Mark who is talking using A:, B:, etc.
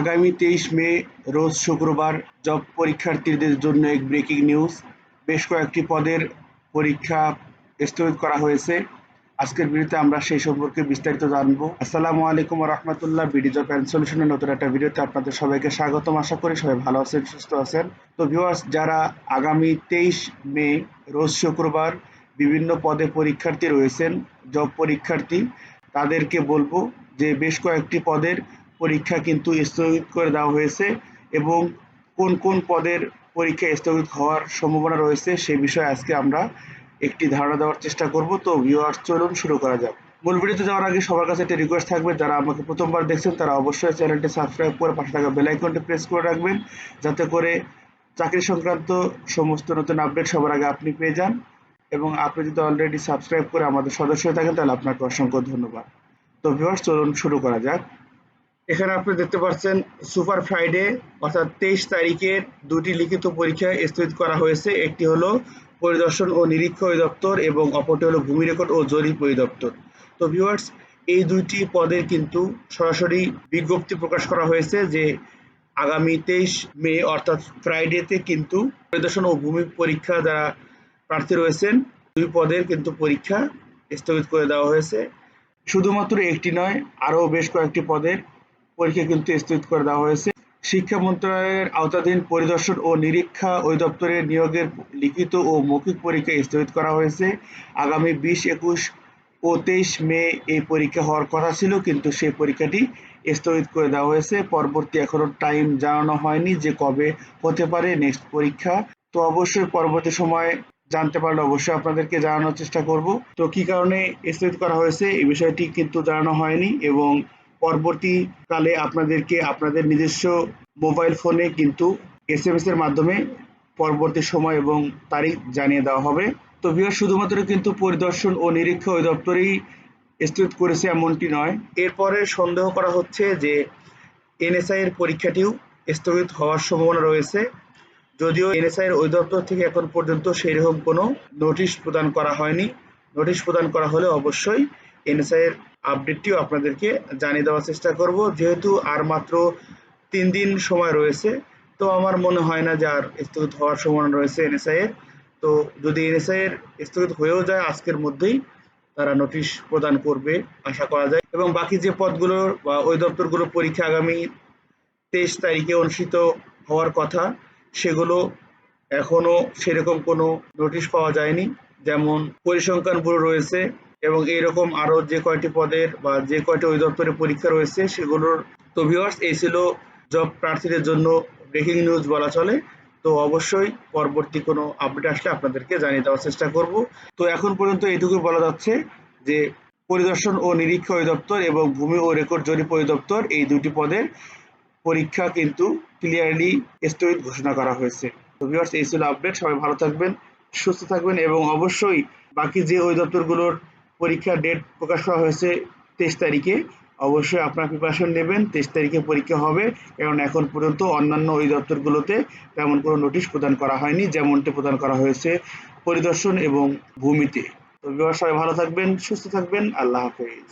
A: আগামী তেইশ মে, রোজ শুক্রবার জব পরীক্ষার্থীদের জন্য এক ব্রেকিং নিউজ। বেশ কয়েকটি পদের পরীক্ষা স্থগিত করা হয়েছে। আজকের ভিডিওতে আমরা সেই সম্পর্কে বিস্তারিত জানব। আসসালামু আলাইকুম রহমতুল্লাহ বিডি জব অ্যান্ড সলিউশনের নতুন একটা ভিডিওতে আপনাদের সবাইকে স্বাগতম। আশা করি সবাই ভালো আছেন, সুস্থ আছেন। তো ভিউয়ার্স যারা আগামী তেইশ মে, রোজ শুক্রবার বিভিন্ন পদে পরীক্ষার্থী রয়েছেন, জব পরীক্ষার্থী, তাদেরকে বলব যে বেশ কয়েকটি পদের পরীক্ষা কিন্তু স্থগিত করে দেওয়া হয়েছে এবং কোন কোন পদের পরীক্ষা স্থগিত হওয়ার সম্ভাবনা রয়েছে সে বিষয়ে আজকে আমরা একটি ধারণা দেওয়ার চেষ্টা করব। তো ভিউয়ার্স চলুন শুরু করা যাক। মূল ভিডিওতে যাওয়ার আগে সবার কাছে একটা রিকোয়েস্ট থাকবে, যারা আমাকে প্রথমবার দেখছেন তারা অবশ্যই চ্যানেলটি সাবস্ক্রাইব করে পাশে থাকা বেল আইকনটি প্রেস করে রাখবেন, যাতে করে চাকরি সংক্রান্ত সমস্ত নতুন আপডেট সবার আগে আপনি পেয়ে যান এবং আপনি যদি অলরেডি সাবস্ক্রাইব করে আমাদের সদস্য হয়ে থাকেন, তাহলে আপনাকে অসংখ্য ধন্যবাদ। তো ভিউয়ার্স চলুন শুরু করা যাক। এখানে আপনি দেখতে পাচ্ছেন সুপার ফ্রাইডে অর্থাৎ তেইশ তারিখের দুটি লিখিত পরীক্ষা স্থগিত করা হয়েছে। একটি হলো পরিদর্শন ও নিরীক্ষা অধিদপ্তর এবং অপরটি হলো ভূমি রেকর্ড ও জরিপ অধিদপ্তর। তো ভিউয়ার্স, এই দুইটি পদের কিন্তু সরাসরি বিজ্ঞপ্তি প্রকাশ করা হয়েছে যে আগামী তেইশ মে, অর্থাৎ ফ্রাইডেতে কিন্তু পরিদর্শন ও ভূমি পরীক্ষা যারা প্রার্থী রয়েছেন, দুই পদের কিন্তু পরীক্ষা স্থগিত করে দেওয়া হয়েছে। শুধুমাত্র একটি নয়, আরও বেশ কয়েকটি পদের পরীক্ষা কিন্তু স্থগিত করে দেওয়া হয়েছে। শিক্ষা মন্ত্রণালয়ের আওতাধীন পরিদর্শন ও নিরীক্ষা অধিদপ্তরের নিয়োগের লিখিত ও মৌখিক পরীক্ষা স্থগিত করা হয়েছে। আগামী বিশ, একুশ ও তেইশ মে এই পরীক্ষা হওয়ার কথা ছিল, কিন্তু সেই পরীক্ষাটি স্থগিত করে দেওয়া হয়েছে। পরবর্তী এখনও টাইম জানানো হয়নি যে কবে হতে পারে নেক্সট পরীক্ষা। তো অবশ্যই পরবর্তী সময় জানতে পারলে অবশ্যই আপনাদেরকে জানানোর চেষ্টা করব। তো কি কারণে স্থগিত করা হয়েছে এই বিষয়টি কিন্তু জানানো হয়নি এবং পরবর্তীকালে আপনাদেরকে আপনাদের নিজস্ব মোবাইল ফোনে কিন্তু এস এম এস এর মাধ্যমে পরবর্তী সময় এবং তারিখ জানিয়ে দেওয়া হবে। তো বিহার শুধুমাত্র কিন্তু পরিদর্শন ও নিরীক্ষা অধিদপ্তরেই স্থগিত করেছে এমনটি নয়। এরপরে সন্দেহ করা হচ্ছে যে এনএসআই এর পরীক্ষাটিও স্থগিত হওয়ার সম্ভাবনা রয়েছে। যদিও এনএসআই এর অধিদপ্তর থেকে এখন পর্যন্ত সেই রকম কোনো নোটিশ প্রদান করা হয়নি। নোটিশ প্রদান করা হলে অবশ্যই এনএসআই এর আপডেটটিও আপনাদেরকে জানিয়ে দেওয়ার চেষ্টা করব। যেহেতু আর মাত্র তিন দিন সময় রয়েছে, তো আমার মনে হয় না যে আর স্থগিত হওয়ার সম্ভাবনা রয়েছে এনএসআই এর। তো যদি এনএসআই এর স্থগিত হয়েও যায়, আজকের মধ্যেই তারা নোটিশ প্রদান করবে, আশা করা যায়। এবং বাকি যে পদগুলো বা ওই দপ্তরগুলোর পরীক্ষা আগামী তেইশ তারিখে অনুষ্ঠিত হওয়ার কথা, সেগুলো এখনও সেরকম কোনো নোটিশ পাওয়া যায়নি। যেমন পরিসংখ্যান ব্যুরো রয়েছে এবং এইরকম আরও যে কয়টি পদের বা যে কয়টি অধিদপ্তরের পরীক্ষা রয়েছে, সেগুলোর তো ভিউয়ার্স এই ছিল জব প্রার্থীদের জন্য ব্রেকিং নিউজ বলা চলে। তো অবশ্যই পরবর্তী কোনো আপডেট আসলে আপনাদেরকে জানিয়ে দেওয়ার চেষ্টা করব। তো এখন পর্যন্ত এইটুকুই বলা যাচ্ছে যে পরিদর্শন ও নিরীক্ষা অধিদপ্তর এবং ভূমি ও রেকর্ড জরিপ অধিদপ্তর এই দুটি পদের পরীক্ষা কিন্তু ক্লিয়ারলি স্থগিত ঘোষণা করা হয়েছে। তো ভিউয়ার্স এই ছিল আপডেট সবাই ভালো থাকবেন, সুস্থ থাকবেন এবং অবশ্যই বাকি যে অধিদপ্তরগুলোর পরীক্ষার ডেট প্রকাশ করা হয়েছে তেইশ তারিখে। অবশ্যই আপনার প্রিপারেশন নেবেন, তেইশ তারিখে পরীক্ষা হবে, কারণ এখন পর্যন্ত অন্যান্য ওই দপ্তরগুলোতে তেমন কোনো নোটিশ প্রদান করা হয়নি, যেমনটি প্রদান করা হয়েছে পরিদর্শন এবং ভূমিতে। তো সবাই ভালো থাকবেন, সুস্থ থাকবেন, আল্লাহ হাফেজ।